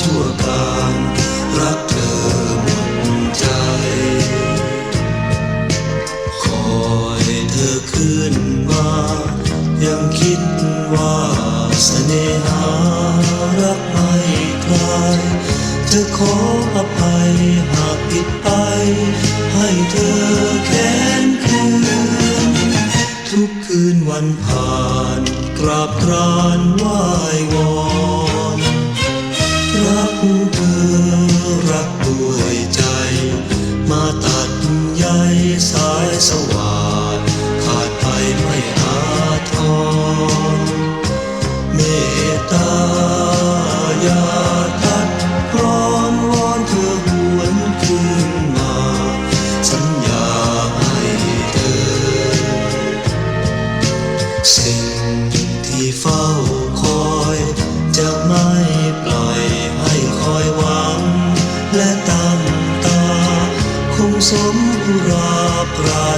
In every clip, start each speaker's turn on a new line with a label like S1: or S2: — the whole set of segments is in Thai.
S1: ชั่วการรักเธอหมดใจ คอยเธอขึ้นมายังคิดว่าเสน่หารักไม่คลายเธอขออภัยหากผิดไป ให้เธอแค้นคืน ทุกคืนวันผ่านกราบกรานไหว้วอน รักด้วยใจ มาตัดใยสายสว่างขาดไปไม่อาทรเมตตาอย่าตัดร้อนวอนเธอหวนคืนมา สัญญาให้เธอสิ่ง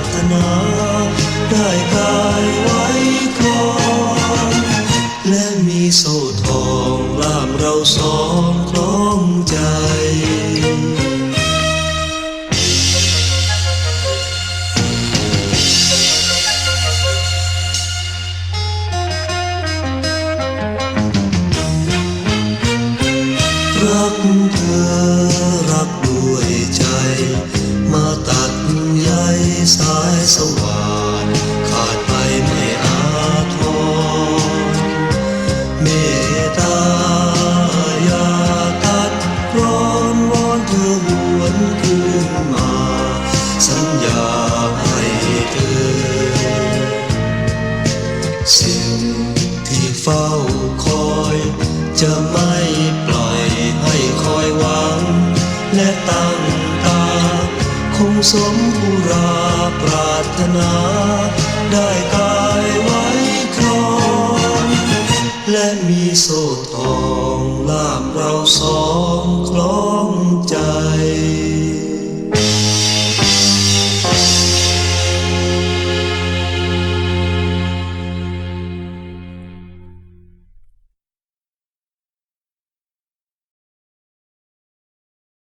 S1: ารถนา ได้กายไว้ครองและมีโซ่ทองล่ามเราสองคล้องใจรักเธอรัก สายสว่านขาดไปไม่อาทรเมตตาอย่าตัดร้อนวอนเธอหวนคืนมา สัญญาให้เธอสิ่งที่เฝ้าคอยจะไม่ สมภูราปรารถนา ได้กายไว้ครอง และมีโซ่ทองลากเราสองคล้อง